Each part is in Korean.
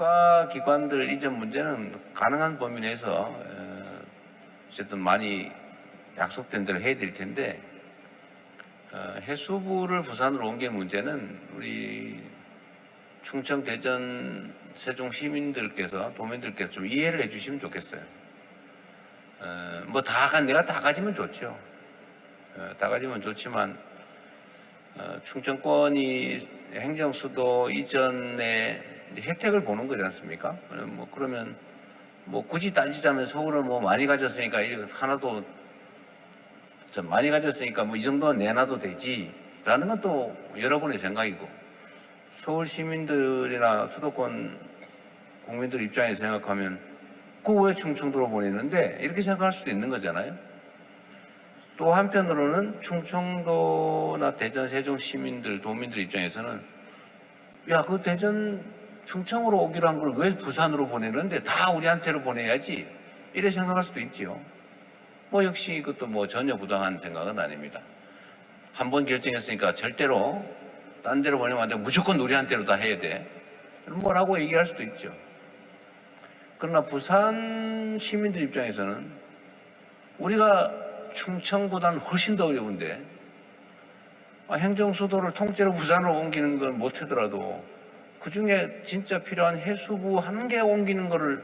국가기관들 이전 문제는 가능한 범위 내에서 어, 어쨌든 많이 약속된 대로 해야 될 텐데 어, 해수부를 부산으로 옮긴 문제는 우리 충청, 대전, 세종 시민들께서 도민들께서 좀 이해를 해주시면 좋겠어요. 어, 뭐다 가, 내가 다 가지면 좋죠. 어, 다 가지면 좋지만 어, 충청권이 행정수도 이전에 혜택을 보는 거지 않습니까? 어, 뭐 그러면 뭐 굳이 따지자면 서울은 뭐 많이 가졌으니까 하나도 좀 많이 가졌으니까 뭐 이 정도는 내놔도 되지라는 건 또 여러분의 생각이고 서울 시민들이나 수도권 국민들 입장에서 생각하면 그왜 충청도로 보내는데 이렇게 생각할 수도 있는 거잖아요. 또 한편으로는 충청도나 대전, 세종 시민들, 도민들 입장에서는 야, 그 대전, 충청으로 오기로 한 걸 왜 부산으로 보내는데 다 우리한테로 보내야지. 이래 생각할 수도 있지요. 뭐 역시 이것도 뭐 전혀 부당한 생각은 아닙니다. 한 번 결정했으니까 절대로 딴 데로 보내면 안 돼. 무조건 우리한테로 다 해야 돼. 뭐라고 얘기할 수도 있죠. 그러나 부산 시민들 입장에서는 우리가 충청보다는 훨씬 더 어려운데 아, 행정 수도를 통째로 부산으로 옮기는 건 못하더라도 그 중에 진짜 필요한 해수부 한 개 옮기는 거를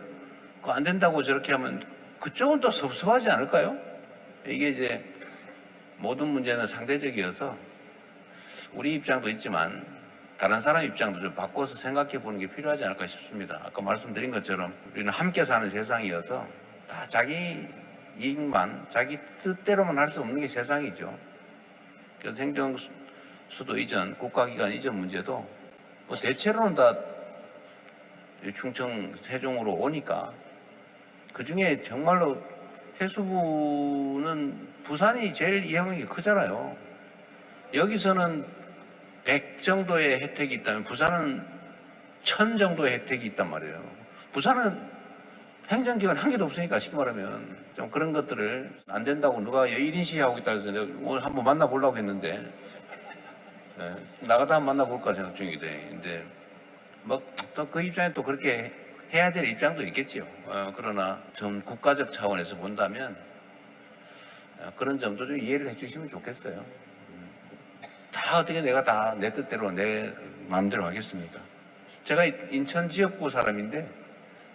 그거 안 된다고 저렇게 하면 그쪽은 또 섭섭하지 않을까요? 이게 이제 모든 문제는 상대적이어서 우리 입장도 있지만 다른 사람 입장도 좀 바꿔서 생각해 보는 게 필요하지 않을까 싶습니다. 아까 말씀드린 것처럼 우리는 함께 사는 세상이어서 다 자기 이익만 자기 뜻대로만 할 수 없는 게 세상이죠. 그래서 행정수도 이전, 국가기관 이전 문제도 뭐 대체로는 다 충청, 세종으로 오니까 그 중에 정말로 해수부는 부산이 제일 이용이 크잖아요. 여기서는 100 정도의 혜택이 있다면 부산은 1000 정도의 혜택이 있단 말이에요. 부산은 행정기관 한 개도 없으니까 쉽게 말하면 좀 그런 것들을 안 된다고 누가 1인 시위하고 있다 내가 오늘 한번 만나보려고 했는데 예, 나가다 한번 만나볼까 생각 중이데 근데 뭐또그 입장에 또 그렇게 해야 될 입장도 있겠지요. 어, 그러나 좀 국가적 차원에서 본다면 어, 그런 점도 좀 이해를 해주시면 좋겠어요. 음, 다 어떻게 내가 다 내 뜻대로 내 마음대로 하겠습니까? 제가 인천 지역구 사람인데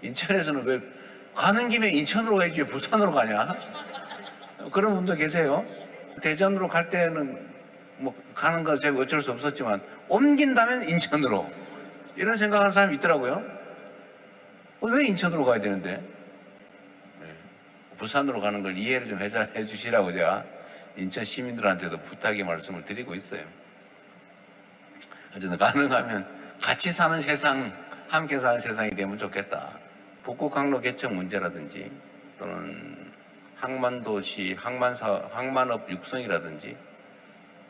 인천에서는 왜 가는 김에 인천으로 가야지 왜 부산으로 가냐? 그런 분도 계세요. 대전으로 갈 때는 뭐 가는 거 제가 어쩔 수 없었지만 옮긴다면 인천으로 이런 생각하는 사람이 있더라고요. 어, 왜 인천으로 가야 되는데? 네. 부산으로 가는 걸 이해를 좀 해자- 해주시라고 제가 인천 시민들한테도 부탁의 말씀을 드리고 있어요. 어쨌든 가능하면 같이 사는 세상, 함께 사는 세상이 되면 좋겠다. 북구 항로 개척 문제라든지 또는 항만도시, 항만사, 항만업 육성이라든지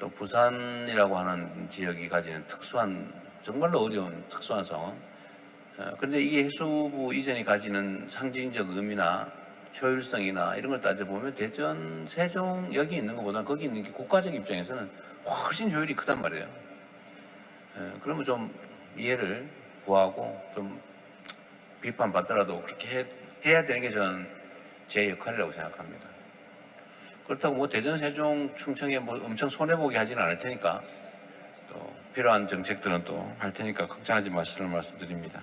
또 부산이라고 하는 지역이 가지는 특수한 정말로 어려운 특수한 상황. 어, 그런데 이게 해수부 이전이 가지는 상징적 의미나 효율성이나 이런 걸 따져보면 대전, 세종 여기 있는 것보다 거기 있는 게 국가적 입장에서는 훨씬 효율이 크단 말이에요. 예, 그러면 좀 이해를 구하고 좀 비판받더라도 그렇게 해, 해야 되는 게 저는 제 역할이라고 생각합니다. 그렇다고 뭐 대전, 세종, 충청에 뭐 엄청 손해보게 하지는 않을 테니까 또 필요한 정책들은 또 할 테니까 걱정하지 마시라는 말씀드립니다.